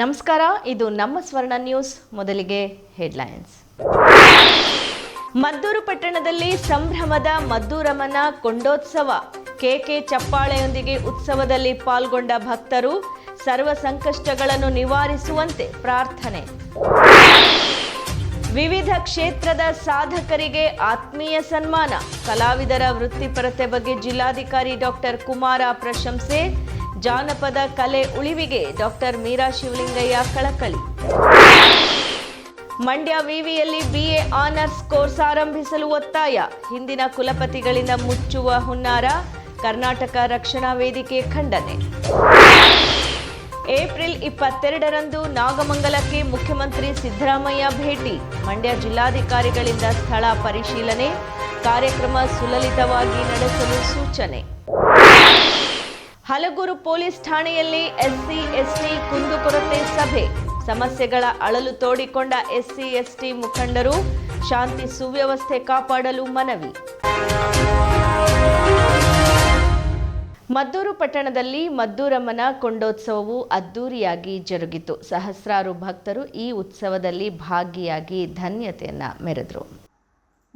ನಮಸ್ಕಾರ, ಇದು ನಮ್ಮ ಸ್ವರ್ಣ ನ್ಯೂಸ್, ಮೊದಲಿಗೆ ಹೆಡ್ಲೈನ್ಸ್. ಮದ್ದೂರು ಪಟ್ಟಣದಲ್ಲಿ ಸಂಭ್ರಮದ ಮದ್ದೂರಮ್ಮನ ಕೊಂಡೋತ್ಸವ. ಕೆಕೆ ಚಪ್ಪಾಳೆಯೊಂದಿಗೆ ಉತ್ಸವದಲ್ಲಿ ಪಾಲ್ಗೊಂಡ ಭಕ್ತರು ಸರ್ವ ಸಂಕಷ್ಟಗಳನ್ನು ನಿವಾರಿಸುವಂತೆ ಪ್ರಾರ್ಥನೆ. ವಿವಿಧ ಕ್ಷೇತ್ರದ ಸಾಧಕರಿಗೆ ಆತ್ಮೀಯ ಸನ್ಮಾನ. ಕಲಾವಿದರ ವೃತ್ತಿಪರತೆ ಬಗ್ಗೆ ಜಿಲ್ಲಾಧಿಕಾರಿ ಡಾಕ್ಟರ್ ಕುಮಾರ ಪ್ರಶಂಸೆ. ಜಾನಪದ ಕಲೆ ಉಳಿವಿಗೆ ಡಾಕ್ಟರ್ ಮೀರಾ ಶಿವಲಿಂಗಯ್ಯ ಕಳಕಳಿ. ಮಂಡ್ಯ ವಿವಿಯಲ್ಲಿ ಬಿಎ ಆನರ್ಸ್ ಕೋರ್ಸ್ ಆರಂಭಿಸಲು ಒತ್ತಾಯ. ಹಿಂದಿನ ಕುಲಪತಿಗಳಿಂದ ಮುಚ್ಚುವ ಹುನ್ನಾರ, ಕರ್ನಾಟಕ ರಕ್ಷಣಾ ವೇದಿಕೆ ಖಂಡನೆ. ಏಪ್ರಿಲ್ ಇಪ್ಪತ್ತೆರಡರಂದು ನಾಗಮಂಗಲಕ್ಕೆ ಮುಖ್ಯಮಂತ್ರಿ ಸಿದ್ದರಾಮಯ್ಯ ಭೇಟಿ. ಮಂಡ್ಯ ಜಿಲ್ಲಾಧಿಕಾರಿಗಳಿಂದ ಸ್ಥಳ ಪರಿಶೀಲನೆ, ಕಾರ್ಯಕ್ರಮ ಸುಲಲಿತವಾಗಿ ನಡೆಸಲು ಸೂಚನೆ. ಹಲಗೂರು ಪೊಲೀಸ್ ಠಾಣೆಯಲ್ಲಿ ಎಸ್ಸಿ, ಎಸ್ಟಿ, ಕುಂದುಕೊರತೆ ಸಭೆ. ಸಮಸ್ಯೆಗಳ ಅಳಲು ತೋಡಿಕೊಂಡ ಎಸ್ಸಿ, ಎಸ್ಟಿ ಮುಖಂಡರು ಶಾಂತಿ ಸುವ್ಯವಸ್ಥೆ ಕಾಪಾಡಲು ಮನವಿ. ಮದ್ದೂರು ಪಟ್ಟಣದಲ್ಲಿ ಮದ್ದೂರಮ್ಮನ ಕೊಂಡೋತ್ಸವವು ಅದ್ದೂರಿಯಾಗಿ ಜರುಗಿತು. ಸಹಸ್ರಾರು ಭಕ್ತರು ಈ ಉತ್ಸವದಲ್ಲಿ ಭಾಗಿಯಾಗಿ ಧನ್ಯತೆಯನ್ನ ಮೆರೆದರು.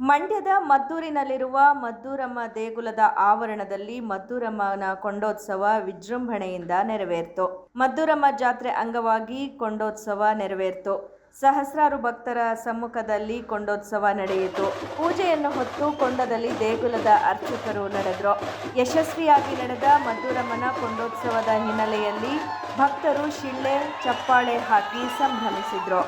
ಮಂಡ್ಯದ ಮದ್ದೂರಿನಲ್ಲಿರುವ ಮದ್ದೂರಮ್ಮ ದೇಗುಲದ ಆವರಣದಲ್ಲಿ ಮದ್ದೂರಮ್ಮನ ಕೊಂಡೋತ್ಸವ ವಿಜೃಂಭಣೆಯಿಂದ ನೆರವೇರಿತು. ಮದ್ದೂರಮ್ಮ ಜಾತ್ರೆ ಅಂಗವಾಗಿ ಕೊಂಡೋತ್ಸವ ನೆರವೇರಿತು. ಸಹಸ್ರಾರು ಭಕ್ತರ ಸಮ್ಮುಖದಲ್ಲಿ ಕೊಂಡೋತ್ಸವ ನಡೆಯಿತು. ಪೂಜೆಯನ್ನು ಹೊತ್ತು ಕೊಂಡದಲ್ಲಿ ದೇಗುಲದ ಅರ್ಚಕರು ನಡೆದರು. ಯಶಸ್ವಿಯಾಗಿ ನಡೆದ ಮದ್ದೂರಮ್ಮನ ಕೊಂಡೋತ್ಸವದ ಹಿನ್ನೆಲೆಯಲ್ಲಿ ಭಕ್ತರು ಶಿಳ್ಳೆ, ಚಪ್ಪಾಳೆ ಹಾಕಿ ಸಂಭ್ರಮಿಸಿದ್ರು.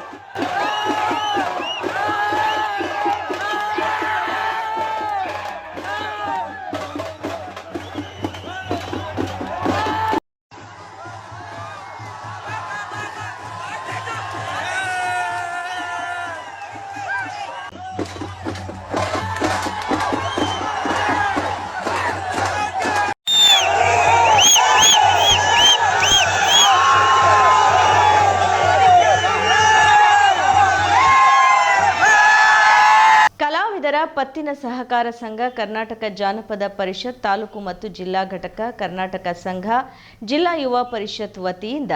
ಪತ್ತಿನ ಸಹಕಾರ ಸಂಘ ಕರ್ನಾಟಕ ಜಾನಪದ ಪರಿಷತ್ ತಾಲೂಕು ಮತ್ತು ಜಿಲ್ಲಾ ಘಟಕ ಕರ್ನಾಟಕ ಸಂಘ, ಜಿಲ್ಲಾ ಯುವ ಪರಿಷತ್ ವತಿಯಿಂದ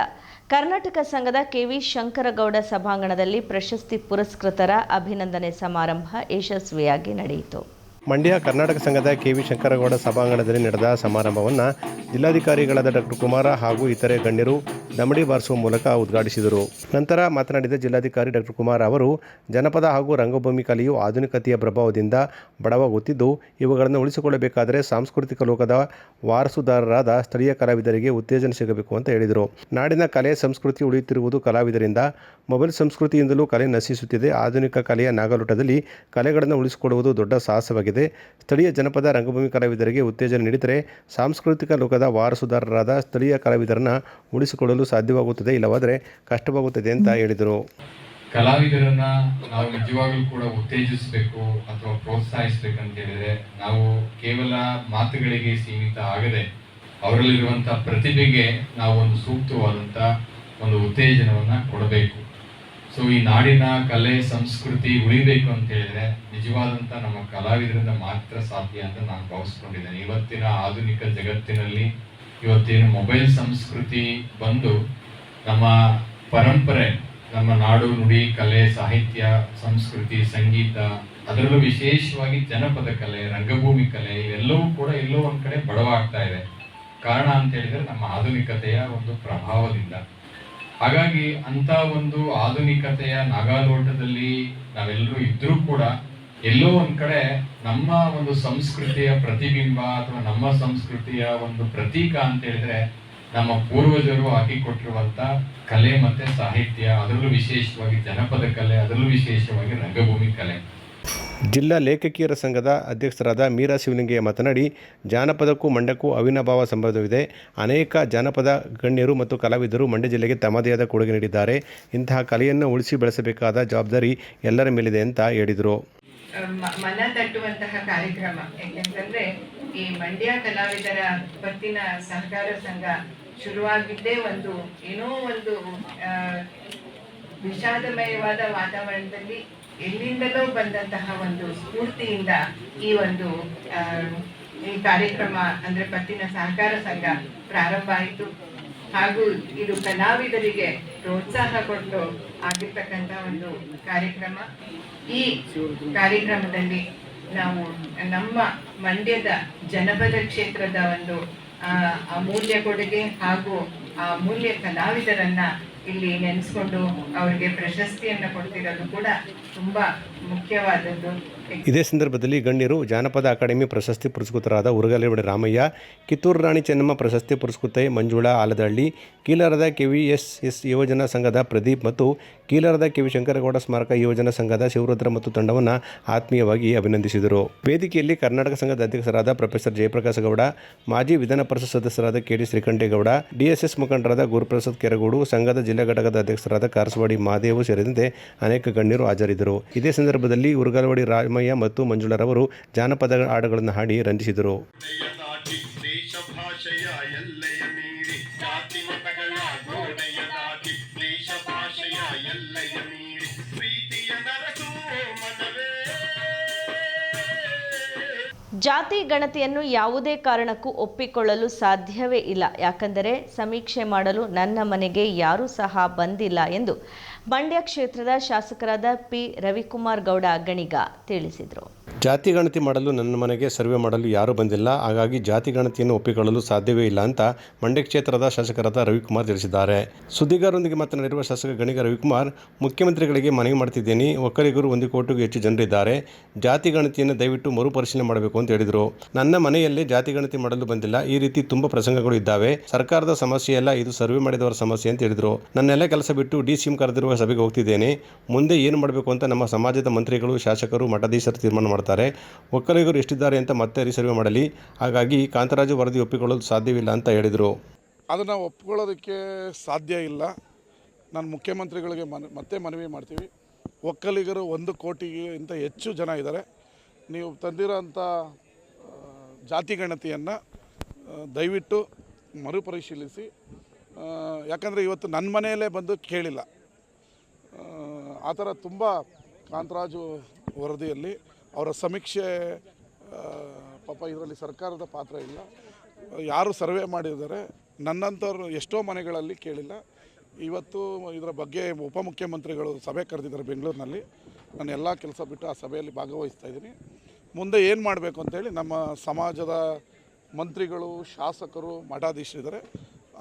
ಕರ್ನಾಟಕ ಸಂಘದ ಕೆವಿ ಶಂಕರಗೌಡ ಸಭಾಂಗಣದಲ್ಲಿ ಪ್ರಶಸ್ತಿ ಪುರಸ್ಕೃತರ ಅಭಿನಂದನೆ ಸಮಾರಂಭ ಯಶಸ್ವಿಯಾಗಿ ನಡೆಯಿತು. ಮಂಡ್ಯ ಕರ್ನಾಟಕ ಸಂಘದ ಕೆ ವಿ ಶಂಕರಗೌಡ ಸಭಾಂಗಣದಲ್ಲಿ ನಡೆದ ಸಮಾರಂಭವನ್ನು ಜಿಲ್ಲಾಧಿಕಾರಿಗಳಾದ ಡಾಕ್ಟರ್ ಕುಮಾರ ಹಾಗೂ ಇತರೆ ಗಣ್ಯರು ದಮಡಿ ಬಾರಿಸುವ ಮೂಲಕ ಉದ್ಘಾಟಿಸಿದರು. ನಂತರ ಮಾತನಾಡಿದ ಜಿಲ್ಲಾಧಿಕಾರಿ ಡಾಕ್ಟರ್ ಕುಮಾರ್ ಅವರು, ಜನಪದ ಹಾಗೂ ರಂಗಭೂಮಿ ಕಲೆಯು ಆಧುನಿಕತೆಯ ಪ್ರಭಾವದಿಂದ ಬಡವಾಗುತ್ತಿದ್ದು, ಇವುಗಳನ್ನು ಉಳಿಸಿಕೊಳ್ಳಬೇಕಾದರೆ ಸಾಂಸ್ಕೃತಿಕ ಲೋಕದ ವಾರಸುದಾರರಾದ ಸ್ಥಳೀಯ ಕಲಾವಿದರಿಗೆ ಉತ್ತೇಜನ ಸಿಗಬೇಕು ಅಂತ ಹೇಳಿದರು. ನಾಡಿನ ಕಲೆ, ಸಂಸ್ಕೃತಿ ಉಳಿಯುತ್ತಿರುವುದು ಕಲಾವಿದರಿಂದ ಮೊಬೈಲ್ ಸಂಸ್ಕೃತಿಯಿಂದಲೂ ಕಲೆ ನಶಿಸುತ್ತಿದೆ. ಆಧುನಿಕ ಕಲೆಯ ನಾಗಲೋಟದಲ್ಲಿ ಕಲೆಗಳನ್ನು ಉಳಿಸಿಕೊಡುವುದು ದೊಡ್ಡ ಸಾಹಸವಾಗಿದೆ. ಸ್ಥಳೀಯ ಜನಪದ ರಂಗಭೂಮಿ ಕಲಾವಿದರಿಗೆ ಉತ್ತೇಜನ ನೀಡಿದರೆ ಸಾಂಸ್ಕೃತಿಕ ಲೋಕದ ವಾರಸುದಾರರಾದ ಸ್ಥಳೀಯ ಕಲಾವಿದರನ್ನು ಉಳಿಸಿಕೊಳ್ಳಲು ಸಾಧ್ಯವಾಗುತ್ತದೆ. ಇಲ್ಲವಾದರೆ ಕಷ್ಟವಾಗುತ್ತದೆ ಅಂತ ಹೇಳಿದರು. ಕಲಾವಿದರನ್ನ ನಾವು ನಿಜವಾಗಲೂ ಕೂಡ ಉತ್ತೇಜಿಸಬೇಕು ಅಥವಾ ಪ್ರೋತ್ಸಾಹಿಸಬೇಕು ಅಂತ ಹೇಳಿದ್ರೆ ನಾವು ಕೇವಲ ಮಾತುಗಳಿಗೆ ಸೀಮಿತ ಆಗದೆ ಅವರಲ್ಲಿರುವಂತಹ ಪ್ರತಿಭೆಗೆ ನಾವು ಒಂದು ಸೂಕ್ತವಾದಂತ ಒಂದು ಉತ್ತೇಜನವನ್ನ ಕೊಡಬೇಕು. ಸೊ, ಈ ನಾಡಿನ ಕಲೆ, ಸಂಸ್ಕೃತಿ ಉಳಿಬೇಕು ಅಂತ ಹೇಳಿದ್ರೆ ನಿಜವಾದಂತ ನಮ್ಮ ಕಲಾವಿದರಿಂದ ಮಾತ್ರ ಸಾಧ್ಯ ಅಂತ ನಾನು ಭಾವಿಸ್ಕೊಂಡಿದ್ದೇನೆ. ಇವತ್ತಿನ ಆಧುನಿಕ ಜಗತ್ತಿನಲ್ಲಿ ಇವತ್ತೇನು ಮೊಬೈಲ್ ಸಂಸ್ಕೃತಿ ಬಂದು ನಮ್ಮ ಪರಂಪರೆ, ನಮ್ಮ ನಾಡು, ನುಡಿ, ಕಲೆ, ಸಾಹಿತ್ಯ, ಸಂಸ್ಕೃತಿ, ಸಂಗೀತ, ಅದರಲ್ಲೂ ವಿಶೇಷವಾಗಿ ಜನಪದ ಕಲೆ, ರಂಗಭೂಮಿ ಕಲೆ, ಇವೆಲ್ಲವೂ ಕೂಡ ಎಲ್ಲೋ ಒಂದು ಕಡೆ ಬಡವಾಗ್ತಾ ಇದೆ. ಕಾರಣ ಅಂತ ಹೇಳಿದ್ರೆ ನಮ್ಮ ಆಧುನಿಕತೆಯ ಒಂದು ಪ್ರಭಾವದಿಂದ. ಹಾಗಾಗಿ ಅಂತ ಒಂದು ಆಧುನಿಕತೆಯ ನಾಗಾಲೋಟದಲ್ಲಿ ನಾವೆಲ್ಲರೂ ಇದ್ರೂ ಕೂಡ ಎಲ್ಲೋ ಒಂದ್ ಕಡೆ ನಮ್ಮ ಒಂದು ಸಂಸ್ಕೃತಿಯ ಪ್ರತಿಬಿಂಬ ಅಥವಾ ನಮ್ಮ ಸಂಸ್ಕೃತಿಯ ಒಂದು ಪ್ರತೀಕ ಅಂತ ಹೇಳಿದ್ರೆ ನಮ್ಮ ಪೂರ್ವಜರು ಹಾಕಿಕೊಟ್ಟಿರುವಂತ ಕಲೆ ಮತ್ತೆ ಸಾಹಿತ್ಯ, ಅದರಲ್ಲೂ ವಿಶೇಷವಾಗಿ ಜನಪದ ಕಲೆ, ಅದರಲ್ಲೂ ವಿಶೇಷವಾಗಿ ರಂಗಭೂಮಿ ಕಲೆ. ಜಿಲ್ಲಾ ಲೇಖಕಿಯರ ಸಂಘದ ಅಧ್ಯಕ್ಷರಾದ ಮೀರಾ ಶಿವಲಿಂಗಯ್ಯ ಮಾತನಾಡಿ, ಜಾನಪದಕ್ಕೂ ಮಂಡ್ಯಕ್ಕೂ ಅವಿನಾಭಾವ ಸಂಬಂಧವಿದೆ. ಅನೇಕ ಜಾನಪದ ಗಣ್ಯರು ಮತ್ತು ಕಲಾವಿದರು ಮಂಡ್ಯ ಜಿಲ್ಲೆಗೆ ತಮ್ಮದೇ ಆದ ಕೊಡುಗೆ ನೀಡಿದ್ದಾರೆ. ಇಂತಹ ಕಲೆಯನ್ನು ಉಳಿಸಿ ಬೆಳೆಸಬೇಕಾದ ಜವಾಬ್ದಾರಿ ಎಲ್ಲರ ಮೇಲಿದೆ ಅಂತ ಹೇಳಿದರು. ಮನ ತಟ್ಟುವಂತಹ ಕಾರ್ಯಕ್ರಮ. ಯಾಕೆಂತಂದ್ರೆ, ಈ ಮಂಡ್ಯ ಕಲಾವಿದರ ಪತ್ತಿನ ಸಹಕಾರ ಸಂಘ ಶುರುವಾಗಿದ್ದೇ ಒಂದು, ಏನೋ ಒಂದು ವಿಷಾದಮಯವಾದ ವಾತಾವರಣದಲ್ಲಿ ಎಲ್ಲಿಂದಲೋ ಬಂದಂತಹ ಒಂದು ಸ್ಫೂರ್ತಿಯಿಂದ ಈ ಒಂದು ಈ ಕಾರ್ಯಕ್ರಮ ಅಂದ್ರೆ ಪತ್ತಿನ ಸಹಕಾರ ಸಂಘ ಪ್ರಾರಂಭ ಆಯಿತು. ಹಾಗೂ ಇದು ಕಲಾವಿದರಿಗೆ ಪ್ರೋತ್ಸಾಹ ಕೊಟ್ಟು ಆಗಿರ್ತಕ್ಕಂಥ ಒಂದು ಕಾರ್ಯಕ್ರಮ. ಈ ಕಾರ್ಯಕ್ರಮದಲ್ಲಿ ನಾವು ನಮ್ಮ ಮಂಡ್ಯದ ಜನಪದ ಕ್ಷೇತ್ರದ ಒಂದು ಅಮೂಲ್ಯ ಕೊಡುಗೆ ಹಾಗೂ ಆ ಅಮೂಲ್ಯ ಕಲಾವಿದರನ್ನ ಇಲ್ಲಿ ನೆನೆಸ್ಕೊಂಡು ಅವರಿಗೆ ಪ್ರಶಸ್ತಿಯನ್ನು ಕೊಡ್ತಿರೋದು ಕೂಡ ತುಂಬ ಮುಖ್ಯವಾದದ್ದು. ಇದೇ ಸಂದರ್ಭದಲ್ಲಿ ಗಣ್ಯರು ಜಾನಪದ ಅಕಾಡೆಮಿ ಪ್ರಶಸ್ತಿ ಪುರಸ್ಕೃತರಾದ ಉರುಗಲೇವಡಿ ರಾಮಯ್ಯ, ಕಿತ್ತೂರು ರಾಣಿ ಚೆನ್ನಮ್ಮ ಪ್ರಶಸ್ತಿ ಪುರಸ್ಕೃತೆ ಮಂಜುಳಾ ಆಲದಹಳ್ಳಿ ಕೀಲರದ ಕೆವಿ ಎಸ್ ಎಸ್ ಯುವಜನ ಸಂಘದ ಪ್ರದೀಪ್ ಮತ್ತು ಕೀಲರದ ಕೆವಿ ಶಂಕರಗೌಡ ಸ್ಮಾರಕ ಯುವಜನ ಸಂಘದ ಶಿವರುದ್ರ ಮತ್ತು ತಂಡವನ್ನು ಆತ್ಮೀಯವಾಗಿ ಅಭಿನಂದಿಸಿದರು. ವೇದಿಕೆಯಲ್ಲಿ ಕರ್ನಾಟಕ ಸಂಘದ ಅಧ್ಯಕ್ಷರಾದ ಪ್ರೊಫೆಸರ್ ಜಯಪ್ರಕಾಶ ಗೌಡ, ಮಾಜಿ ವಿಧಾನ ಪರಿಷತ್ ಸದಸ್ಯರಾದ ಕೆಡಿ ಶ್ರೀಕಂಠೇಗೌಡ ಡಿಎಸ್ಎಸ್ ಮುಖಂಡರಾದ ಗುರುಪ್ರಸಾದ್ ಕೆರಗೋಡು, ಸಂಘದ ಜಿಲ್ಲಾ ಘಟಕದ ಅಧ್ಯಕ್ಷರಾದ ಕಾರಸವಾಡಿ ಮಹಾದೇವು ಸೇರಿದಂತೆ ಅನೇಕ ಗಣ್ಯರು ಹಾಜರಿದ್ದರು. ಇದೇ ಸಂದರ್ಭದಲ್ಲಿ ಉರುಗಲವಾಡಿ ರಾಮಯ್ಯ ಮತ್ತು ಮಂಜುಳರವರು ಜಾನಪದ ಹಾಡುಗಳನ್ನು ಹಾಡಿ ರಂಜಿಸಿದರು. ಜಾತಿ ಗಣತಿಯನ್ನು ಯಾವುದೇ ಕಾರಣಕ್ಕೂ ಒಪ್ಪಿಕೊಳ್ಳಲು ಸಾಧ್ಯವೇ ಇಲ್ಲ. ಯಾಕಂದರೆ ಸಮೀಕ್ಷೆ ಮಾಡಲು ನನ್ನ ಮನೆಗೆ ಯಾರೂ ಸಹ ಬಂದಿಲ್ಲ ಎಂದು ಮಂಡ್ಯ ಕ್ಷೇತ್ರದ ಶಾಸಕರಾದ ಪಿ ರವಿಕುಮಾರ್ ಗೌಡ ಗಣಿಗ ತಿಳಿಸಿದರು. ಜಾತಿ ಗಣತಿ ಮಾಡಲು ನನ್ನ ಮನೆಗೆ ಸರ್ವೆ ಮಾಡಲು ಯಾರೂ ಬಂದಿಲ್ಲ. ಹಾಗಾಗಿ ಜಾತಿ ಗಣತಿಯನ್ನು ಒಪ್ಪಿಕೊಳ್ಳಲು ಸಾಧ್ಯವೇ ಇಲ್ಲ ಅಂತ ಮಂಡ್ಯ ಕ್ಷೇತ್ರದ ಶಾಸಕರಾದ ರವಿಕುಮಾರ್ ತಿಳಿಸಿದ್ದಾರೆ. ಸುದ್ದಿಗಾರರೊಂದಿಗೆ ಮಾತನಾಡಿರುವ ಶಾಸಕ ಗಣಿಗ ರವಿಕುಮಾರ್, ಮುಖ್ಯಮಂತ್ರಿಗಳಿಗೆ ಮನವಿ ಮಾಡ್ತಿದ್ದೇನೆ. ಒಕ್ಕರಿಗರು ಒಂದು ಕೋಟಿಗೂ ಹೆಚ್ಚು ಜನರಿದ್ದಾರೆ. ಜಾತಿ ಗಣತಿಯನ್ನು ದಯವಿಟ್ಟು ಮರುಪರಿಶೀಲನೆ ಮಾಡಬೇಕು ಅಂತ ಹೇಳಿದರು. ನನ್ನ ಮನೆಯಲ್ಲೇ ಜಾತಿ ಗಣತಿ ಮಾಡಲು ಬಂದಿಲ್ಲ. ಈ ರೀತಿ ತುಂಬ ಪ್ರಸಂಗಗಳು ಇದ್ದಾವೆ. ಸರ್ಕಾರದ ಸಮಸ್ಯೆ ಅಲ್ಲ ಇದು ಸರ್ವೆ ಮಾಡಿದವರ ಸಮಸ್ಯೆ ಅಂತ ಹೇಳಿದರು. ನನ್ನೆಲ್ಲ ಕೆಲಸ ಬಿಟ್ಟು ಡಿ ಸಿ ಎಂ ಕರೆದಿರುವ ಸಭೆಗೆ ಹೋಗ್ತಿದ್ದೇನೆ. ಮುಂದೆ ಏನು ಮಾಡಬೇಕು ಅಂತ ನಮ್ಮ ಸಮಾಜದ ಮಂತ್ರಿಗಳು, ಶಾಸಕರು, ಮಠಾಧೀಶರು ತೀರ್ಮಾನ ಮಾಡ್ತಾರೆ. ಒಕ್ಕಲಿಗರು ಎಷ್ಟಿದ್ದಾರೆ ಅಂತ ಮತ್ತೆ ರಿಸರ್ವೆ ಮಾಡಲಿ. ಹಾಗಾಗಿ ಕಾಂತರಾಜು ವರದಿ ಒಪ್ಪಿಕೊಳ್ಳಲು ಸಾಧ್ಯವಿಲ್ಲ ಅಂತ ಹೇಳಿದರು. ಅದನ್ನು ಒಪ್ಪಿಕೊಳ್ಳೋದಕ್ಕೆ ಸಾಧ್ಯ ಇಲ್ಲ. ನಾನು ಮುಖ್ಯಮಂತ್ರಿಗಳಿಗೆ ಮನ, ಮತ್ತೆ ಮನವಿ ಮಾಡ್ತೀವಿ. ಒಕ್ಕಲಿಗರು ಒಂದು ಕೋಟಿಗಿಂತ ಹೆಚ್ಚು ಜನ ಇದ್ದಾರೆ. ನೀವು ತಂದಿರೋಂಥ ಜಾತಿ ಗಣತಿಯನ್ನು ದಯವಿಟ್ಟು ಮರುಪರಿಶೀಲಿಸಿ. ಯಾಕಂದರೆ ಇವತ್ತು ನನ್ನ ಮನೆಯಲ್ಲೇ ಬಂದು ಕೇಳಿಲ್ಲ. ಆ ಥರ ತುಂಬ ಕಾಂತರಾಜು ವರದಿಯಲ್ಲಿ ಅವರ ಸಮೀಕ್ಷೆ ಪಾಪ ಇದರಲ್ಲಿ ಸರ್ಕಾರದ ಪಾತ್ರ ಇಲ್ಲ. ಯಾರು ಸರ್ವೆ ಮಾಡಿದ್ದಾರೆ ನನ್ನಂಥವ್ರು ಎಷ್ಟೋ ಮನೆಗಳಲ್ಲಿ ಕೇಳಿಲ್ಲ. ಇವತ್ತು ಇದರ ಬಗ್ಗೆ ಉಪಮುಖ್ಯಮಂತ್ರಿಗಳು ಸಭೆ ಕರೆದಿದ್ದಾರೆ ಬೆಂಗಳೂರಿನಲ್ಲಿ. ನಾನು ಎಲ್ಲ ಕೆಲಸ ಬಿಟ್ಟು ಆ ಸಭೆಯಲ್ಲಿ ಭಾಗವಹಿಸ್ತಾ ಇದ್ದೀನಿ. ಮುಂದೆ ಏನು ಮಾಡಬೇಕು ಅಂತೇಳಿ ನಮ್ಮ ಸಮಾಜದ ಮಂತ್ರಿಗಳು, ಶಾಸಕರು, ಮಠಾಧೀಶರಿದ್ದಾರೆ.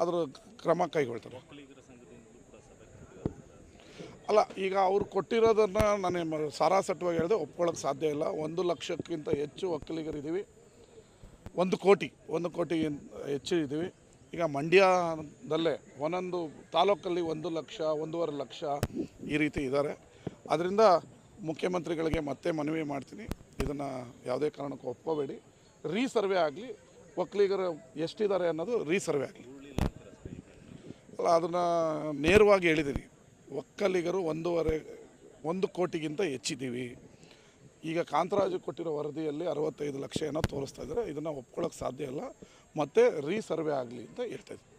ಅದರ ಕ್ರಮ ಕೈಗೊಳ್ತಾರೆ. ಅಲ್ಲ, ಈಗ ಅವ್ರು ಕೊಟ್ಟಿರೋದನ್ನು ನಾನು ಸಾರಾಸಟ್ಟವಾಗಿ ಹೇಳಿದೆ ಒಪ್ಕೊಳ್ಳೋಕೆ ಸಾಧ್ಯ ಇಲ್ಲ. ಒಂದು ಲಕ್ಷಕ್ಕಿಂತ ಹೆಚ್ಚು ಒಕ್ಕಲಿಗರಿದ್ದೀವಿ ಒಂದು ಕೋಟಿ ಒಂದು ಕೋಟಿ ಹೆಚ್ಚು ಇದ್ದೀವಿ. ಈಗ ಮಂಡ್ಯದಲ್ಲೇ ಒಂದೊಂದು ತಾಲೂಕಲ್ಲಿ ಒಂದು ಲಕ್ಷ, ಒಂದೂವರೆ ಲಕ್ಷ ಈ ರೀತಿ ಇದ್ದಾರೆ. ಅದರಿಂದ ಮುಖ್ಯಮಂತ್ರಿಗಳಿಗೆ ಮತ್ತೆ ಮನವಿ ಮಾಡ್ತೀನಿ. ಇದನ್ನು ಯಾವುದೇ ಕಾರಣಕ್ಕೂ ಒಪ್ಕೋಬೇಡಿ. ರೀಸರ್ವೆ ಆಗಲಿ ಒಕ್ಕಲಿಗರು ಎಷ್ಟಿದ್ದಾರೆ ಅನ್ನೋದು ರೀಸರ್ವೆ ಆಗಲಿ. ಅಲ್ಲ, ಅದನ್ನು ನೇರವಾಗಿ ಹೇಳಿದ್ದೀನಿ ಒಕ್ಕಲಿಗರು ಒಂದೂವರೆ ಒಂದು ಕೋಟಿಗಿಂತ ಹೆಚ್ಚಿದ್ದೀವಿ. ಈಗ ಕಾಂತರಾಜು ಕೊಟ್ಟಿರೋ ವರದಿಯಲ್ಲಿ ಅರವತ್ತೈದು ಲಕ್ಷ ಏನೋ ತೋರಿಸ್ತಾ ಇದ್ದಾರೆ. ಇದನ್ನು ಒಪ್ಕೊಳ್ಳೋಕೆ ಸಾಧ್ಯ ಇಲ್ಲ. ಮತ್ತೆ ರೀಸರ್ವೆ ಆಗಲಿ ಅಂತ ಹೇಳ್ತಾ ಇದ್ದಾರೆ.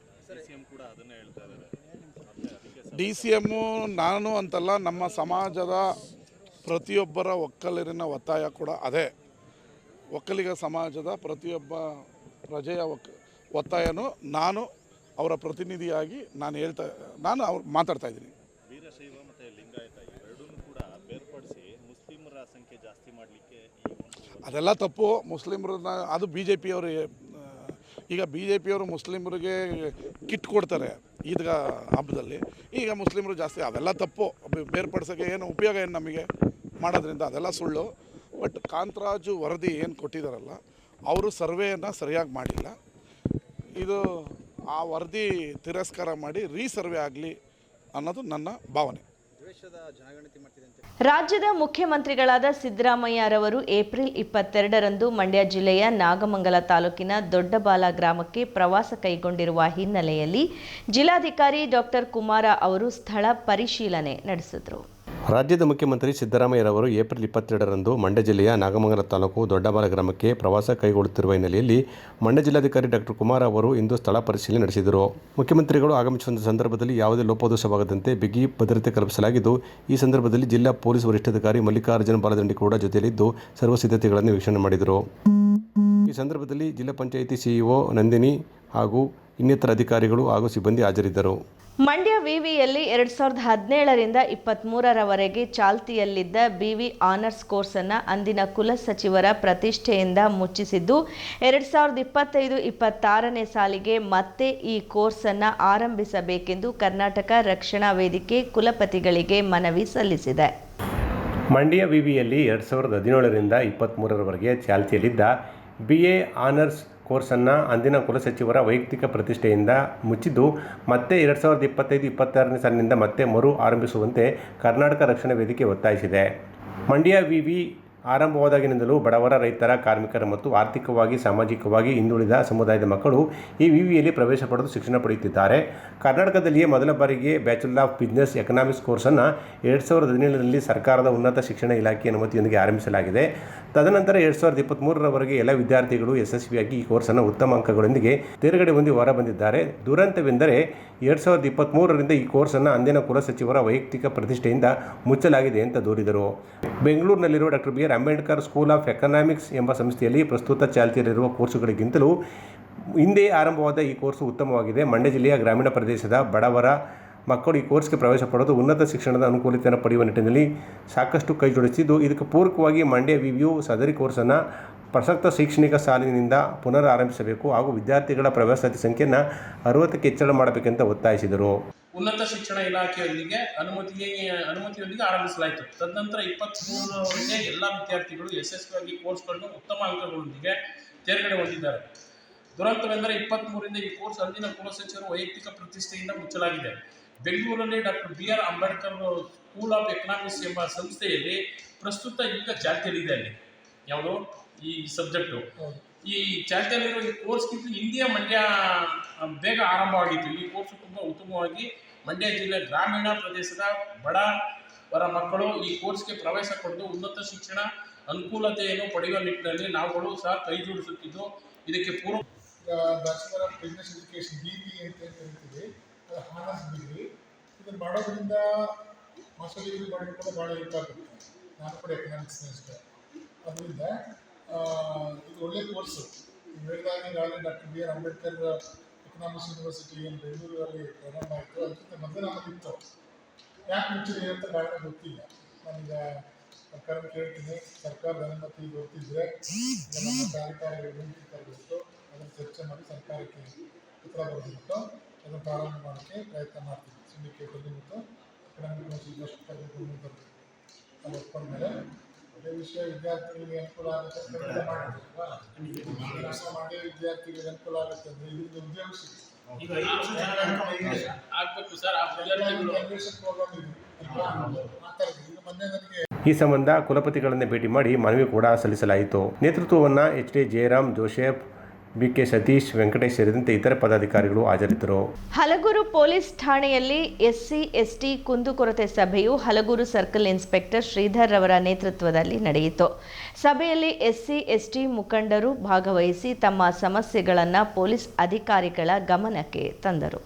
ಡಿ ಸಿ ಎಮ್ಮು ನಾನು ಅಂತಲ್ಲ ನಮ್ಮ ಸಮಾಜದ ಪ್ರತಿಯೊಬ್ಬರ ಒಕ್ಕಲರಿನ ಒತ್ತಾಯ ಕೂಡ ಅದೇ. ಒಕ್ಕಲಿಗ ಸಮಾಜದ ಪ್ರತಿಯೊಬ್ಬ ಪ್ರಜೆಯ ಒಕ್ ಒತ್ತಾಯನೂ ನಾನು ಅವರ ಪ್ರತಿನಿಧಿಯಾಗಿ ನಾನು ಹೇಳ್ತಾ ನಾನು ಅವ್ರು ಮಾತಾಡ್ತಾ ಇದ್ದೀನಿ. ವೀರಶೈವ ಮತ್ತು ಲಿಂಗಾಯತ ಎರಡೂ ಕೂಡ ಬೇರ್ಪಡಿಸಿ ಮುಸ್ಲಿಮರ ಸಂಖ್ಯೆ ಜಾಸ್ತಿ ಮಾಡಲಿಕ್ಕೆ ಅದೆಲ್ಲ ತಪ್ಪು. ಮುಸ್ಲಿಮ್ರನ್ನ, ಅದು ಬಿ ಜೆ ಪಿಯವರು ಈಗ ಬಿ ಜೆ ಪಿಯವರು ಮುಸ್ಲಿಮರಿಗೆ ಕಿಟ್ ಕೊಡ್ತಾರೆ ಈದ್ಗ ಹಬ್ಬದಲ್ಲಿ. ಈಗ ಮುಸ್ಲಿಮರು ಜಾಸ್ತಿ, ಅದೆಲ್ಲ ತಪ್ಪು. ಬೇರ್ಪಡಿಸೋಕ್ಕೆ ಏನು ಉಪಯೋಗ ಏನು ನಮಗೆ ಮಾಡೋದ್ರಿಂದ ಅದೆಲ್ಲ ಸುಳ್ಳು. ಬಟ್ ಕಾಂತರಾಜು ವರದಿ ಏನು ಕೊಟ್ಟಿದ್ದಾರಲ್ಲ ಅವರು ಸರ್ವೆಯನ್ನು ಸರಿಯಾಗಿ ಮಾಡಿಲ್ಲ. ಇದು ಆ ವರದಿ ತಿರಸ್ಕಾರ ಮಾಡಿ ರೀಸರ್ವೆ ಆಗಲಿ ಅನ್ನೋದು ನನ್ನ ಭಾವನೆ. ರಾಜ್ಯದ ಮುಖ್ಯಮಂತ್ರಿಗಳಾದ ಸಿದ್ದರಾಮಯ್ಯರವರು ಏಪ್ರಿಲ್ ಇಪ್ಪತ್ತೆರಡರಂದು ಮಂಡ್ಯ ಜಿಲ್ಲೆಯ ನಾಗಮಂಗಲ ತಾಲೂಕಿನ ದೊಡ್ಡಬಾಲ ಗ್ರಾಮಕ್ಕೆ ಪ್ರವಾಸ ಕೈಗೊಂಡಿರುವ ಹಿನ್ನೆಲೆಯಲ್ಲಿ ಜಿಲ್ಲಾಧಿಕಾರಿ ಡಾಕ್ಟರ್ ಕುಮಾರ ಅವರು ಸ್ಥಳ ಪರಿಶೀಲನೆ ನಡೆಸಿದರು. ರಾಜ್ಯದ ಮುಖ್ಯಮಂತ್ರಿ ಸಿದ್ದರಾಮಯ್ಯರವರು ಏಪ್ರಿಲ್ ಇಪ್ಪತ್ತೆರಡರಂದು ಮಂಡ್ಯ ಜಿಲ್ಲೆಯ ನಾಗಮಂಗಲ ತಾಲೂಕು ದೊಡ್ಡಬಾಲ ಗ್ರಾಮಕ್ಕೆ ಪ್ರವಾಸ ಕೈಗೊಳ್ಳುತ್ತಿರುವ ಹಿನ್ನೆಲೆಯಲ್ಲಿ ಮಂಡ್ಯ ಜಿಲ್ಲಾಧಿಕಾರಿ ಡಾಕ್ಟರ್ ಕುಮಾರ್ ಅವರು ಇಂದು ಸ್ಥಳ ಪರಿಶೀಲನೆ ನಡೆಸಿದರು. ಮುಖ್ಯಮಂತ್ರಿಗಳು ಆಗಮಿಸುವ ಸಂದರ್ಭದಲ್ಲಿ ಯಾವುದೇ ಲೋಪದೋಷವಾಗದಂತೆ ಬಿಗಿ ಭದ್ರತೆ ಕಲ್ಪಿಸಲಾಗಿದ್ದು, ಈ ಸಂದರ್ಭದಲ್ಲಿ ಜಿಲ್ಲಾ ಪೊಲೀಸ್ ವರಿಷ್ಠಾಧಿಕಾರಿ ಮಲ್ಲಿಕಾರ್ಜುನ ಬಾಲದಂಡಿ ಕೂಡ ಜೊತೆಯಲ್ಲಿದ್ದು ಸರ್ವ ಸಿದ್ಧತೆಗಳನ್ನು ವೀಕ್ಷಣೆ ಮಾಡಿದರು. ಈ ಸಂದರ್ಭದಲ್ಲಿ ಜಿಲ್ಲಾ ಪಂಚಾಯಿತಿ ಸಿಇಒ ನಂದಿನಿ ಹಾಗೂ ಇನ್ನಿತರ ಅಧಿಕಾರಿಗಳು ಹಾಗೂ ಸಿಬ್ಬಂದಿ ಹಾಜರಿದ್ದರು. ಮಂಡ್ಯ ವಿವಿಯಲ್ಲಿ ಎರಡು ಸಾವಿರದ ಹದಿನೇಳರಿಂದ ಇಪ್ಪತ್ತ್ಮೂರರವರೆಗೆ ಚಾಲ್ತಿಯಲ್ಲಿದ್ದ ಬಿವಿ ಆನರ್ಸ್ ಕೋರ್ಸನ್ನು ಅಂದಿನ ಕುಲಸಚಿವರ ಪ್ರತಿಷ್ಠೆಯಿಂದ ಮುಚ್ಚಿಸಿದ್ದು ಎರಡು ಸಾವಿರದ ಇಪ್ಪತ್ತೈದು ಇಪ್ಪತ್ತಾರನೇ ಸಾಲಿಗೆ ಮತ್ತೆ ಈ ಕೋರ್ಸನ್ನು ಆರಂಭಿಸಬೇಕೆಂದು ಕರ್ನಾಟಕ ರಕ್ಷಣಾ ವೇದಿಕೆ ಕುಲಪತಿಗಳಿಗೆ ಮನವಿ ಸಲ್ಲಿಸಿದೆ. ಮಂಡ್ಯ ವಿವಿಯಲ್ಲಿ ಎರಡು ಸಾವಿರದ ಹದಿನೇಳರಿಂದ ಇಪ್ಪತ್ತ್ಮೂರರವರೆಗೆ ಚಾಲ್ತಿಯಲ್ಲಿದ್ದ ಬಿ ಎ ಆನರ್ಸ್ ಕೋರ್ಸನ್ನು ಅಂದಿನ ಕುಲಸಚಿವರ ವೈಯಕ್ತಿಕ ಪ್ರತಿಷ್ಠೆಯಿಂದ ಮುಚ್ಚಿದ್ದು, ಮತ್ತೆ ಎರಡು ಸಾವಿರದ ಇಪ್ಪತ್ತೈದು, ಇಪ್ಪತ್ತಾರನೇ ಸಾಲಿನಿಂದ ಮತ್ತೆ ಮರು ಆರಂಭಿಸುವಂತೆ ಕರ್ನಾಟಕ ರಕ್ಷಣಾ ವೇದಿಕೆ ಒತ್ತಾಯಿಸಿದೆ. ಮಂಡ್ಯ ವಿವಿ ಆರಂಭವಾದಾಗಿನಿಂದಲೂ ಬಡವರ, ರೈತರ, ಕಾರ್ಮಿಕರ ಮತ್ತು ಆರ್ಥಿಕವಾಗಿ, ಸಾಮಾಜಿಕವಾಗಿ ಹಿಂದುಳಿದ ಸಮುದಾಯದ ಮಕ್ಕಳು ಈ ವಿವಿಯಲ್ಲಿ ಪ್ರವೇಶ ಪಡೆದು ಶಿಕ್ಷಣ ಪಡೆಯುತ್ತಿದ್ದಾರೆ. ಕರ್ನಾಟಕದಲ್ಲಿಯೇ ಮೊದಲ ಬಾರಿಗೆ ಬ್ಯಾಚುಲರ್ ಆಫ್ ಬಿಸ್ನೆಸ್ ಎಕನಾಮಿಕ್ಸ್ ಕೋರ್ಸನ್ನು ಎರಡು ಸಾವಿರದ ಹದಿನೇಳರಲ್ಲಿ ಸರ್ಕಾರದ ಉನ್ನತ ಶಿಕ್ಷಣ ಇಲಾಖೆ ಅನುಮತಿಯೊಂದಿಗೆ ಆರಂಭಿಸಲಾಗಿದೆ. ತದನಂತರ ಎರಡು ಸಾವಿರದ ಇಪ್ಪತ್ತ್ಮೂರರವರೆಗೆ ಎಲ್ಲ ವಿದ್ಯಾರ್ಥಿಗಳು ಯಶಸ್ವಿಯಾಗಿ ಈ ಕೋರ್ಸನ್ನು ಉತ್ತಮ ಅಂಕಗಳೊಂದಿಗೆ ತೇರ್ಗಡೆ ಹೊಂದಿ ಹೊರ ಬಂದಿದ್ದಾರೆ ದುರಂತವೆಂದರೆ ಎರಡು ಸಾವಿರದ ಇಪ್ಪತ್ತ್ಮೂರರಿಂದ ಈ ಕೋರ್ಸನ್ನು ಅಂದಿನ ಕುಲಸಚಿವರ ವೈಯಕ್ತಿಕ ಪ್ರತಿಷ್ಠೆಯಿಂದ ಮುಚ್ಚಲಾಗಿದೆ ಅಂತ ದೂರಿದರು. ಬೆಂಗಳೂರಿನಲ್ಲಿರುವ doctor B R Ambedkar school of economics ಎಂಬ ಸಂಸ್ಥೆಯಲ್ಲಿ ಪ್ರಸ್ತುತ ಚಾಲ್ತಿಯಲ್ಲಿರುವ ಕೋರ್ಸುಗಳಿಗಿಂತಲೂ ಹಿಂದೆ ಆರಂಭವಾದ ಈ ಕೋರ್ಸು ಉತ್ತಮವಾಗಿದೆ. ಮಂಡ್ಯ ಜಿಲ್ಲೆಯ ಗ್ರಾಮೀಣ ಪ್ರದೇಶದ ಬಡವರ ಮಕ್ಕಳು ಈ ಕೋರ್ಸ್ಗೆ ಪ್ರವೇಶ ಪಡೆದು ಉನ್ನತ ಶಿಕ್ಷಣದ ಅನುಕೂಲತೆಯನ್ನು ಪಡೆಯುವ ನಿಟ್ಟಿನಲ್ಲಿ ಸಾಕಷ್ಟು ಕೈ ಜೋಡಿಸಿದ್ದು, ಇದಕ್ಕೆ ಪೂರಕವಾಗಿ ಮಂಡ್ಯ ವಿವಿಯು ಸದರಿ ಕೋರ್ಸನ್ನು ಪ್ರಸಕ್ತ ಶೈಕ್ಷಣಿಕ ಸಾಲಿನಿಂದ ಪುನರಾರಂಭಿಸಬೇಕು ಹಾಗೂ ವಿದ್ಯಾರ್ಥಿಗಳ ಪ್ರವೇಶಾತಿ ಸಂಖ್ಯೆಯನ್ನು ಅರವತ್ತಕ್ಕೆ ಹೆಚ್ಚಳ ಮಾಡಬೇಕೆಂತ ಒತ್ತಾಯಿಸಿದರು. ಉನ್ನತ ಶಿಕ್ಷಣ ಇಲಾಖೆಯೊಂದಿಗೆ ಅನುಮತಿಗೆ ಅನುಮತಿಯೊಂದಿಗೆ ಆರಂಭಿಸಲಾಯಿತು. ತದನಂತರ ಇಪ್ಪತ್ತ್ಮೂರರವರೆಗೆ ಎಲ್ಲ ವಿದ್ಯಾರ್ಥಿಗಳು ಯಶಸ್ವಿಯಾಗಿ ಕೋರ್ಸ್ಗಳನ್ನು ಉತ್ತಮ ಅಂಕಗಳೊಂದಿಗೆ ತೇರ್ಗಡೆ ಹೊಂದಿದ್ದಾರೆ. ದುರಂತವೆಂದರೆ ಇಪ್ಪತ್ತ್ಮೂರರಿಂದ ಈ ಕೋರ್ಸ್ ಅಂದಿನ ಕುಲಸಚಿವರು ವೈಯಕ್ತಿಕ ಪ್ರತಿಷ್ಠೆಯಿಂದ ಮುಚ್ಚಲಾಗಿದೆ. ಬೆಂಗಳೂರಲ್ಲಿ doctor B R Ambedkar school of economics ಎಂಬ ಸಂಸ್ಥೆಯಲ್ಲಿ ಪ್ರಸ್ತುತ ಈಗ ಚಾಲ್ತಿಯಲ್ಲಿದೆ ಅಲ್ಲಿ. ಯಾವುದು? ಈ ಸಬ್ಜೆಕ್ಟು. ಈ ಚಾಲ್ತಿಯಲ್ಲಿರೋ ಈ ಕೋರ್ಸ್ಗಿಂತ ಹಿಂದಿಯ ಮಂಡ್ಯ ಬೇಗ ಆರಂಭವಾಗಿತ್ತು. ಈ ಕೋರ್ಸು ತುಂಬ ಉತ್ತಮವಾಗಿ ಮಂಡ್ಯ ಜಿಲ್ಲೆ ಗ್ರಾಮೀಣ ಪ್ರದೇಶದ ಬಡವರ ಮಕ್ಕಳು ಈ ಕೋರ್ಸ್ಗೆ ಪ್ರವೇಶ ಪಡೆದು ಉನ್ನತ ಶಿಕ್ಷಣ ಅನುಕೂಲತೆಯನ್ನು ಪಡೆಯುವ ನಿಟ್ಟಿನಲ್ಲಿ ನಾವುಗಳು ಸಹ ಕೈ ಜೋಡಿಸುತ್ತಿದ್ದು, ಇದಕ್ಕೆ ಪೂರ್ವ bachelor of business education B B ಅಂತ ಏನ್ ಡಿಗ್ರಿ ಇದನ್ನು ಮಾಡೋದ್ರಿಂದ ಮಾಡೋದು ಕೂಡ ಭಾಳ ಹೆಲ್ಪ್ ಆಗುತ್ತೆ. ನಾನು ಕೂಡ ಎಕನಾಮಿಕ್ಸ್ ಇಷ್ಟ ಅದರಿಂದ ಇದು ಒಳ್ಳೆ ಕೋರ್ಸು ಹೇಳಿದಾಗ ಈಗಾಗಲೇ doctor B R Ambedkar economics university ಏನು ಬೆಂಗಳೂರಲ್ಲಿ ಪ್ರಾರಂಭ ಆಯಿತು. ಅದಕ್ಕಿಂತ ಮೊದಲು ನಮ್ಮದಿತ್ತು ಯಾಕೆ ಮುಚ್ಚಿದೆ ಅಂತ ಕಾರಣ ಗೊತ್ತಿಲ್ಲ. ನಾನೀಗ ಸರ್ಕಾರ ಕೇಳ್ತೀನಿ ಸರ್ಕಾರದ ಅನುಮತಿ ಗೊತ್ತಿದ್ರೆ ನಮ್ಮ ಕಾರ್ಯಕಾರಿಗಳು ಅದನ್ನು ಚರ್ಚೆ ಮಾಡಿ ಸರ್ಕಾರಕ್ಕೆ ಉತ್ತರ ಬರೆದ್ಬಿಟ್ಟು ಅದನ್ನು ಪ್ರಾರಂಭ ಮಾಡೋಕ್ಕೆ ಪ್ರಯತ್ನ ಮಾಡ್ತೀವಿ. ಸಿಂಡಿಕೇಟಲ್ಲಿ ಮತ್ತು ಎಕನಾಮಿಕ್ ಕೌನ್ಸಿಲ್ ಅಂತ ಅದು ಅದೇ ವಿಷಯ ವಿದ್ಯಾರ್ಥಿಗಳಿಗೆ ಅನುಕೂಲ ಆಗುತ್ತೆ ಅಂತ ಮಾಡ್ತೀವಲ್ವಾ? ಕೆಲಸ ಮಾಡಿ ವಿದ್ಯಾರ್ಥಿಗಳಿಗೆ ಅನುಕೂಲ ಆಗುತ್ತೆ ಅಂದರೆ ಇದರಿಂದ ಉದ್ಯೋಗ ಸಿಗುತ್ತೆ. ಈ ಸಂಬಂಧ ಕುಲಪತಿಗಳನ್ನು ಭೇಟಿ ಮಾಡಿ ಮನವಿ ಕೂಡ ಸಲ್ಲಿಸಲಾಯಿತು. ನೇತೃತ್ವವನ್ನು H D Jayaram Joseph B K Satish Venkatesh ಸೇರಿದಂತೆ ಇತರ ಪದಾಧಿಕಾರಿಗಳು ಹಾಜರಿದ್ದರು. ಹಲಗೂರು ಪೊಲೀಸ್ ಠಾಣೆಯಲ್ಲಿ ಎಸ್ಸಿ ಎಸ್ಟಿ ಕುಂದುಕೊರತೆ ಸಭೆಯು ಹಲಗೂರು ಸರ್ಕಲ್ ಇನ್ಸ್ಪೆಕ್ಟರ್ ಶ್ರೀಧರ್ ರವರ ನೇತೃತ್ವದಲ್ಲಿ ನಡೆಯಿತು. ಸಭೆಯಲ್ಲಿ ಎಸ್ಸಿ ಎಸ್ಟಿ ಮುಖಂಡರು ಭಾಗವಹಿಸಿ ತಮ್ಮ ಸಮಸ್ಯೆಗಳನ್ನು ಪೊಲೀಸ್ ಅಧಿಕಾರಿಗಳ ಗಮನಕ್ಕೆ ತಂದರು.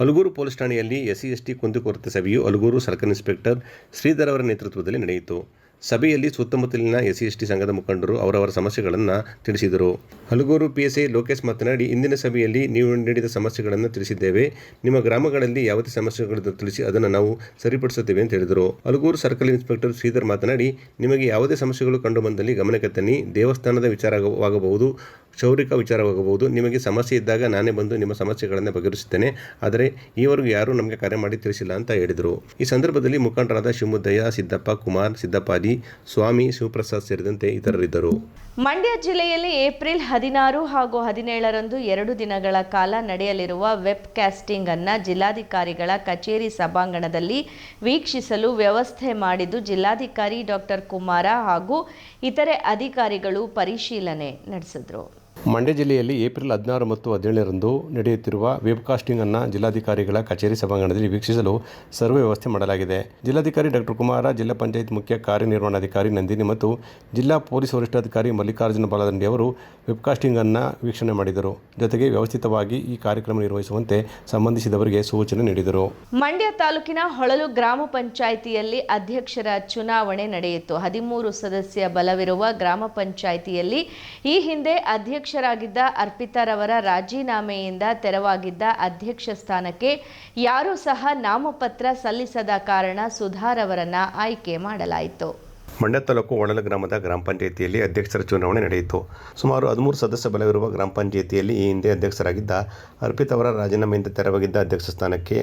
ಹಲಗೂರು ಪೊಲೀಸ್ ಠಾಣೆಯಲ್ಲಿ ಎಸ್ಸಿ ಎಸ್ಟಿ ಕುಂದುಕೊರತೆ ಸಭೆಯು ಹಲಗೂರು ಸರ್ಕಲ್ ಇನ್ಸ್ಪೆಕ್ಟರ್ ಶ್ರೀಧರ್ ಅವರ ನೇತೃತ್ವದಲ್ಲಿ ನಡೆಯಿತು. ಸಭೆಯಲ್ಲಿ ಸುತ್ತಮುತ್ತಲಿನ ಎಸ್ಸಿ, ಎಸ್ಟಿ ಸಂಘದ ಮುಖಂಡರು ಅವರವರ ಸಮಸ್ಯೆಗಳನ್ನು ತಿಳಿಸಿದರು. Halaguru P S I Lokesh ಮಾತನಾಡಿ, ಇಂದಿನ ಸಭೆಯಲ್ಲಿ ನೀವು ನೀಡಿದ ಸಮಸ್ಯೆಗಳನ್ನು ತಿಳಿಸಿದ್ದೇವೆ. ನಿಮ್ಮ ಗ್ರಾಮಗಳಲ್ಲಿ ಯಾವುದೇ ಸಮಸ್ಯೆಗಳನ್ನು ತಿಳಿಸಿ ಅದನ್ನು ನಾವು ಸರಿಪಡಿಸುತ್ತೇವೆ ಅಂತ ಹೇಳಿದರು. ಹಲಗೂರು ಸರ್ಕಲ್ ಇನ್ಸ್ಪೆಕ್ಟರ್ ಶ್ರೀಧರ್ ಮಾತನಾಡಿ, ನಿಮಗೆ ಯಾವುದೇ ಸಮಸ್ಯೆಗಳು ಕಂಡುಬಂದಲ್ಲಿ ಗಮನಕ್ಕೆ ತನ್ನಿ. ದೇವಸ್ಥಾನದ ವಿಚಾರವಾಗಬಹುದು. ಕ್ಷೌರಿಕ ವಿಚಾರವಾಗಬಹುದು. ನಿಮಗೆ ಸಮಸ್ಯೆ ಇದ್ದಾಗ ನಾನೇ ಬಂದು ನಿಮ್ಮ ಸಮಸ್ಯೆಗಳನ್ನು ಬಗೆಹರಿಸುತ್ತೇನೆ. ಆದರೆ ಈವರೆಗೂ ಯಾರೂ ನಮಗೆ ಕರೆ ಮಾಡಿ ತಿಳಿಸಿಲ್ಲ ಅಂತ ಹೇಳಿದರು. ಈ ಸಂದರ್ಭದಲ್ಲಿ ಮುಖಂಡರಾದ ಶಿವಮುದ್ದಯ್ಯ, ಸಿದ್ದಪ್ಪ ಕುಮಾರ್ ಸಿದ್ದಪ್ಪಾದಿ ಸ್ವಾಮಿ ಶಿವಪ್ರಸಾದ್ ಸೇರಿದಂತೆ ಇತರರಿದ್ದರು. ಮಂಡ್ಯ ಜಿಲ್ಲೆಯಲ್ಲಿ ಏಪ್ರಿಲ್ ಹದಿನಾರು ಹಾಗೂ ಹದಿನೇಳರಂದು ಎರಡು ದಿನಗಳ ಕಾಲ ನಡೆಯಲಿರುವ ವೆಬ್ ಕ್ಯಾಸ್ಟಿಂಗ್ ಅನ್ನು ಜಿಲ್ಲಾಧಿಕಾರಿಗಳ ಕಚೇರಿ ಸಭಾಂಗಣದಲ್ಲಿ ವೀಕ್ಷಿಸಲು ವ್ಯವಸ್ಥೆ ಮಾಡಿದ್ದು ಜಿಲ್ಲಾಧಿಕಾರಿ ಡಾಕ್ಟರ್ ಕುಮಾರ ಹಾಗೂ ಇತರೆ ಅಧಿಕಾರಿಗಳು ಪರಿಶೀಲನೆ ನಡೆಸಿದರು. ಮಂಡ್ಯ ಜಿಲ್ಲೆಯಲ್ಲಿ ಏಪ್ರಿಲ್ ಹದಿನಾರು ಮತ್ತು ಹದಿನೇಳರಂದು ನಡೆಯುತ್ತಿರುವ ವೆಬ್ಕಾಸ್ಟಿಂಗ್ ಅನ್ನು ಜಿಲ್ಲಾಧಿಕಾರಿಗಳ ಕಚೇರಿ ಸಭಾಂಗಣದಲ್ಲಿ ವೀಕ್ಷಿಸಲು ಸರ್ವೆ ವ್ಯವಸ್ಥೆ ಮಾಡಲಾಗಿದೆ. ಜಿಲ್ಲಾಧಿಕಾರಿ ಡಾಕ್ಟರ್ ಕುಮಾರ, ಜಿಲ್ಲಾ ಪಂಚಾಯತ್ ಮುಖ್ಯ ಕಾರ್ಯನಿರ್ವಹಣಾಧಿಕಾರಿ ನಂದಿನಿ ಮತ್ತು ಜಿಲ್ಲಾ ಪೊಲೀಸ್ ವರಿಷ್ಠಾಧಿಕಾರಿ ಮಲ್ಲಿಕಾರ್ಜುನ ಬಾಲದಂಡಿ ಅವರು ವೆಬ್ಕಾಸ್ಟಿಂಗ್ ಅನ್ನು ವೀಕ್ಷಣೆ ಮಾಡಿದರು. ಜೊತೆಗೆ ವ್ಯವಸ್ಥಿತವಾಗಿ ಈ ಕಾರ್ಯಕ್ರಮ ನಿರ್ವಹಿಸುವಂತೆ ಸಂಬಂಧಿಸಿದವರಿಗೆ ಸೂಚನೆ ನೀಡಿದರು. ಮಂಡ್ಯ ತಾಲೂಕಿನ ಹೊಳಲು ಗ್ರಾಮ ಪಂಚಾಯಿತಿಯಲ್ಲಿ ಅಧ್ಯಕ್ಷರ ಚುನಾವಣೆ ನಡೆಯಿತು. ಹದಿಮೂರು ಸದಸ್ಯ ಬಲವಿರುವ ಗ್ರಾಮ ಪಂಚಾಯಿತಿಯಲ್ಲಿ ಈ ಹಿಂದೆ ಅಧ್ಯಕ್ಷರ ಅಧ್ಯಕ್ಷರಾಗಿದ್ದ ಅರ್ಪಿತಾರವರ ರಾಜೀನಾಮೆಯಿಂದ ತೆರವಾಗಿದ್ದ ಅಧ್ಯಕ್ಷ ಸ್ಥಾನಕ್ಕೆ ಯಾರೂ ಸಹ ನಾಮಪತ್ರ ಸಲ್ಲಿಸದ ಕಾರಣ ಸುಧಾರವರನ್ನ ಆಯ್ಕೆ ಮಾಡಲಾಯಿತು. ಮಂಡ್ಯ ತಾಲೂಕು ಒಳಲ ಗ್ರಾಮದ ಗ್ರಾಮ ಪಂಚಾಯಿತಿಯಲ್ಲಿ ಅಧ್ಯಕ್ಷರ ಚುನಾವಣೆ ನಡೆಯಿತು. ಸುಮಾರು ಹದಿಮೂರು ಸದಸ್ಯ ಬಲವಿರುವ ಗ್ರಾಮ ಪಂಚಾಯಿತಿಯಲ್ಲಿ ಈ ಹಿಂದೆ ಅಧ್ಯಕ್ಷರಾಗಿದ್ದ ಅರ್ಪಿತ್ ಅವರ ರಾಜೀನಾಮೆಯಿಂದ ತೆರವಾಗಿದ್ದ ಅಧ್ಯಕ್ಷ ಸ್ಥಾನಕ್ಕೆ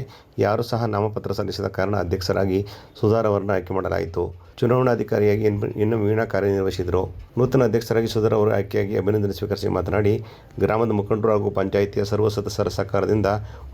ಯಾರೂ ಸಹ ನಾಮಪತ್ರ ಸಲ್ಲಿಸದ ಕಾರಣ ಅಧ್ಯಕ್ಷರಾಗಿ ಸುಧಾರ್ ಅವರನ್ನು ಆಯ್ಕೆ ಮಾಡಲಾಯಿತು. ಚುನಾವಣಾಧಿಕಾರಿಯಾಗಿ ಇನ್ನು ವೀಣಾ ಕಾರ್ಯನಿರ್ವಹಿಸಿದರು. ನೂತನ ಅಧ್ಯಕ್ಷರಾಗಿ ಸುಧಾರ್ ಅವರು ಆಯ್ಕೆಯಾಗಿ ಅಭಿನಂದನೆ ಸ್ವೀಕರಿಸಿ ಮಾತನಾಡಿ, ಗ್ರಾಮದ ಮುಖಂಡರು ಹಾಗೂ ಪಂಚಾಯಿತಿಯ ಸರ್ವ ಸದಸ್ಯರ ಸಹಕಾರದಿಂದ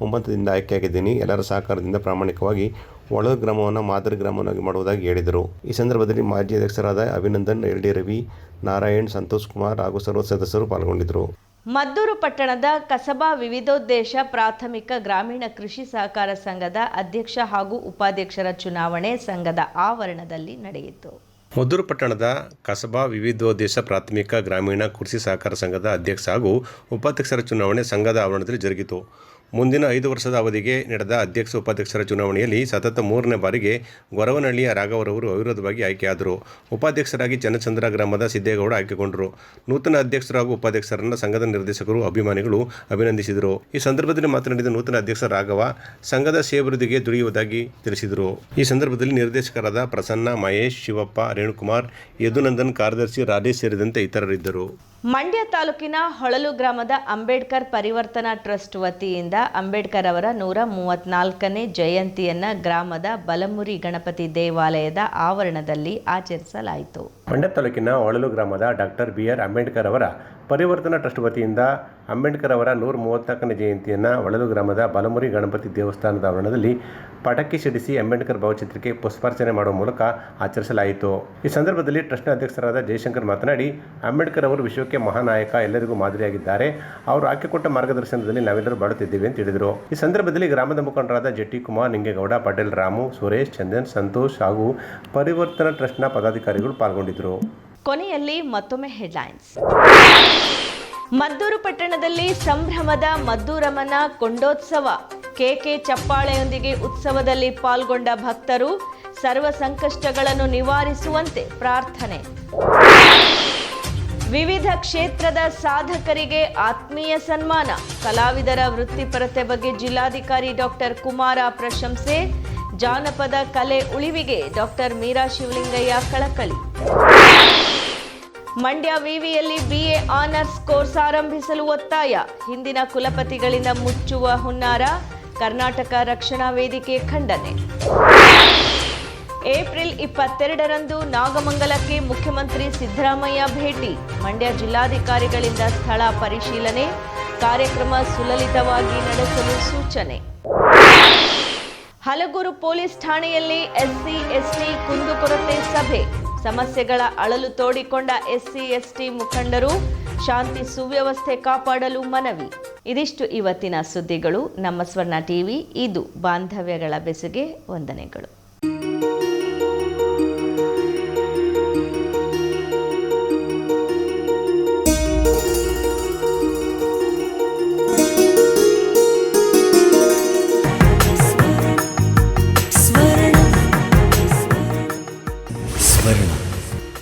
ಒಮ್ಮತದಿಂದ ಆಯ್ಕೆಯಾಗಿದ್ದೀನಿ. ಎಲ್ಲರ ಸಹಕಾರದಿಂದ ಪ್ರಾಮಾಣಿಕವಾಗಿ ಒಳ ಗ್ರಾಮವನ್ನು ಮಾದರಿ ಗ್ರಾಮವನ್ನಾಗಿ ಮಾಡುವುದಾಗಿ ಹೇಳಿದರು. ಈ ಸಂದರ್ಭದಲ್ಲಿ ಮಾಜಿ ಅಧ್ಯಕ್ಷರಾದ ಅಭಿನಂದನ್ ಎಲ್. ಡಿ. ರವಿ ನಾರಾಯಣ್ ಸಂತೋಷ್ ಕುಮಾರ್ ಹಾಗೂ ಸರ್ವ ಸದಸ್ಯರು ಪಾಲ್ಗೊಂಡಿದ್ದರು. ಮದ್ದೂರು ಪಟ್ಟಣದ ಕಸಬಾ ವಿವಿಧೋದ್ದೇಶ ಪ್ರಾಥಮಿಕ ಗ್ರಾಮೀಣ ಕೃಷಿ ಸಹಕಾರ ಸಂಘದ ಅಧ್ಯಕ್ಷ ಹಾಗೂ ಉಪಾಧ್ಯಕ್ಷರ ಚುನಾವಣೆ ಸಂಘದ ಆವರಣದಲ್ಲಿ ನಡೆಯಿತು. ಮದ್ದೂರು ಪಟ್ಟಣದ ಕಸಬಾ ವಿವಿಧೋದ್ದೇಶ ಪ್ರಾಥಮಿಕ ಗ್ರಾಮೀಣ ಕೃಷಿ ಸಹಕಾರ ಸಂಘದ ಅಧ್ಯಕ್ಷ ಹಾಗೂ ಉಪಾಧ್ಯಕ್ಷರ ಚುನಾವಣೆ ಸಂಘದ ಆವರಣದಲ್ಲಿ ಜರುಗಿತು. ಮುಂದಿನ ಐದು ವರ್ಷದ ಅವಧಿಗೆ ನಡೆದ ಅಧ್ಯಕ್ಷ ಉಪಾಧ್ಯಕ್ಷರ ಚುನಾವಣೆಯಲ್ಲಿ ಸತತ ಮೂರನೇ ಬಾರಿಗೆ ಗೊರವನಹಳ್ಳಿಯ ರಾಘವರವರು ಅವಿರೋಧವಾಗಿ ಆಯ್ಕೆಯಾದರು. ಉಪಾಧ್ಯಕ್ಷರಾಗಿ ಚನ್ನಚಂದ್ರ ಗ್ರಾಮದ ಸಿದ್ದೇಗೌಡ ಆಯ್ಕೆಗೊಂಡರು. ನೂತನ ಅಧ್ಯಕ್ಷರು ಹಾಗೂ ಉಪಾಧ್ಯಕ್ಷರನ್ನು ಸಂಘದ ನಿರ್ದೇಶಕರು ಅಭಿಮಾನಿಗಳು ಅಭಿನಂದಿಸಿದರು. ಈ ಸಂದರ್ಭದಲ್ಲಿ ಮಾತನಾಡಿದ ನೂತನ ಅಧ್ಯಕ್ಷ ರಾಘವ, ಸಂಘದ ಸೇವೃದ್ಧಿಗೆ ದುಡಿಯುವುದಾಗಿ ತಿಳಿಸಿದರು. ಈ ಸಂದರ್ಭದಲ್ಲಿ ನಿರ್ದೇಶಕರಾದ ಪ್ರಸನ್ನ ಮಹೇಶ್, ಶಿವಪ್ಪ, ರೇಣುಕುಮಾರ್, ಯದುನಂದನ್ ಕಾರ್ಯದರ್ಶಿ ರಾಜೇಶ್ ಸೇರಿದಂತೆ ಇತರರಿದ್ದರು. ಮಂಡ್ಯ ತಾಲೂಕಿನ ಹೊಳಲು ಗ್ರಾಮದ ಅಂಬೇಡ್ಕರ್ ಪರಿವರ್ತನಾ ಟ್ರಸ್ಟ್ ವತಿಯಿಂದ ಅಂಬೇಡ್ಕರ್ ಅವರ ನೂರ ಮೂವತ್ನಾಲ್ಕನೇ ಜಯಂತಿಯನ್ನ ಗ್ರಾಮದ ಬಲಮುರಿ ಗಣಪತಿ ದೇವಾಲಯದ ಆವರಣದಲ್ಲಿ ಆಚರಿಸಲಾಯಿತು. ಮಂಡ್ಯ ತಾಲೂಕಿನ ಹೊಳಲು ಗ್ರಾಮದ ಡಾಕ್ಟರ್ ಬಿ ಆರ್ ಅಂಬೇಡ್ಕರ್ ಅವರ ಪರಿವರ್ತನಾ ಟ್ರಸ್ಟ್ ವತಿಯಿಂದ ಅಂಬೇಡ್ಕರ್ ಅವರ ನೂರ ಮೂವತ್ನಾಲ್ಕನೇ ಜಯಂತಿಯನ್ನು ಒಳಲು ಗ್ರಾಮದ ಬಲಮುರಿ ಗಣಪತಿ ದೇವಸ್ಥಾನದ ಆವರಣದಲ್ಲಿ ಪಟಾಕಿ ಸಿಡಿಸಿ ಅಂಬೇಡ್ಕರ್ ಭಾವಚಿತ್ರಕ್ಕೆ ಪುಷ್ಪಾರ್ಚನೆ ಮಾಡುವ ಮೂಲಕ ಆಚರಿಸಲಾಯಿತು. ಈ ಸಂದರ್ಭದಲ್ಲಿ ಟ್ರಸ್ಟ್ನ ಅಧ್ಯಕ್ಷರಾದ ಜಯಶಂಕರ್ ಮಾತನಾಡಿ, ಅಂಬೇಡ್ಕರ್ ಅವರು ವಿಶ್ವಕ್ಕೆ ಮಹಾನಾಯಕ, ಎಲ್ಲರಿಗೂ ಮಾದರಿಯಾಗಿದ್ದಾರೆ. ಅವರು ಹಾಕಿಕೊಟ್ಟ ಮಾರ್ಗದರ್ಶನದಲ್ಲಿ ನಾವೆಲ್ಲರೂ ಬಾಳುತ್ತಿದ್ದೇವೆ ಅಂತ ಹೇಳಿದರು. ಈ ಸಂದರ್ಭದಲ್ಲಿ ಗ್ರಾಮದ ಮುಖಂಡರಾದ ಜೆಟ್ಟಿ ಕುಮಾರ್ ನಿಂಗೇಗೌಡ, ಪಟೇಲ್, ರಾಮು, ಸುರೇಶ್, ಚಂದನ್, ಸಂತೋಷ್ ಹಾಗೂ ಪರಿವರ್ತನಾ ಟ್ರಸ್ಟ್ನ ಪದಾಧಿಕಾರಿಗಳು ಪಾಲ್ಗೊಂಡಿದ್ದರು. ಕೊನೆಯಲ್ಲಿ ಮತ್ತೊಮ್ಮೆ ಹೆಡ್ಲೈನ್ಸ್ ಮದ್ದೂರು ಪಟ್ಟಣದಲ್ಲಿ ಸಂಭ್ರಮದ ಮದ್ದೂರಮ್ಮನ ಕೊಂಡೋತ್ಸವ. ಕೆಕೆ ಚಪ್ಪಾಳೆಯೊಂದಿಗೆ ಉತ್ಸವದಲ್ಲಿ ಪಾಲ್ಗೊಂಡ ಭಕ್ತರು ಸರ್ವ ಸಂಕಷ್ಟಗಳನ್ನು ನಿವಾರಿಸುವಂತೆ ಪ್ರಾರ್ಥನೆ. ವಿವಿಧ ಕ್ಷೇತ್ರದ ಸಾಧಕರಿಗೆ ಆತ್ಮೀಯ ಸನ್ಮಾನ. ಕಲಾವಿದರ ವೃತ್ತಿಪರತೆ ಬಗ್ಗೆ ಜಿಲ್ಲಾಧಿಕಾರಿ ಡಾಕ್ಟರ್ ಕುಮಾರ ಪ್ರಶಂಸೆ. ಜಾನಪದ ಕಲೆ ಉಳಿವಿಗೆ ಡಾಕ್ಟರ್ ಮೀರಾ ಶಿವಲಿಂಗಯ್ಯ ಕಳಕಳಿ. ಮಂಡ್ಯ ವಿವಿಯಲ್ಲಿ ಬಿಎ ಆನರ್ಸ್ ಕೋರ್ಸ್ ಆರಂಭಿಸಲು ಒತ್ತಾಯ. ಹಿಂದಿನ ಕುಲಪತಿಗಳಿಂದ ಮುಚ್ಚುವ ಹುನ್ನಾರ, ಕರ್ನಾಟಕ ರಕ್ಷಣಾ ವೇದಿಕೆ ಖಂಡನೆ. ಏಪ್ರಿಲ್ ಇಪ್ಪತ್ತೆರಡರಂದು ನಾಗಮಂಗಲಕ್ಕೆ ಮುಖ್ಯಮಂತ್ರಿ ಸಿದ್ದರಾಮಯ್ಯ ಭೇಟಿ. ಮಂಡ್ಯ ಜಿಲ್ಲಾಧಿಕಾರಿಗಳಿಂದ ಸ್ಥಳ ಪರಿಶೀಲನೆ, ಕಾರ್ಯಕ್ರಮ ಸುಲಲಿತವಾಗಿ ನಡೆಸಲು ಸೂಚನೆ. ಹಲಗೂರು ಪೊಲೀಸ್ ಠಾಣೆಯಲ್ಲಿ ಎಸ್ಸಿ, ಎಸ್ಟಿ ಕುಂದುಕೊರತೆ ಸಭೆ. ಸಮಸ್ಯೆಗಳ ಅಳಲು ತೋಡಿಕೊಂಡ ಎಸ್ಸಿ, ಎಸ್ಟಿ ಮುಖಂಡರು ಶಾಂತಿ ಸುವ್ಯವಸ್ಥೆ ಕಾಪಾಡಲು ಮನವಿ. ಇದಿಷ್ಟು ಇವತ್ತಿನ ಸುದ್ದಿಗಳು. ನಮ್ಮ ಸ್ವರ್ಣ ಟಿವಿ, ಇದು ಬಾಂಧವ್ಯಗಳ ಬೆಸುಗೆ ವಂದನೆಗಳು.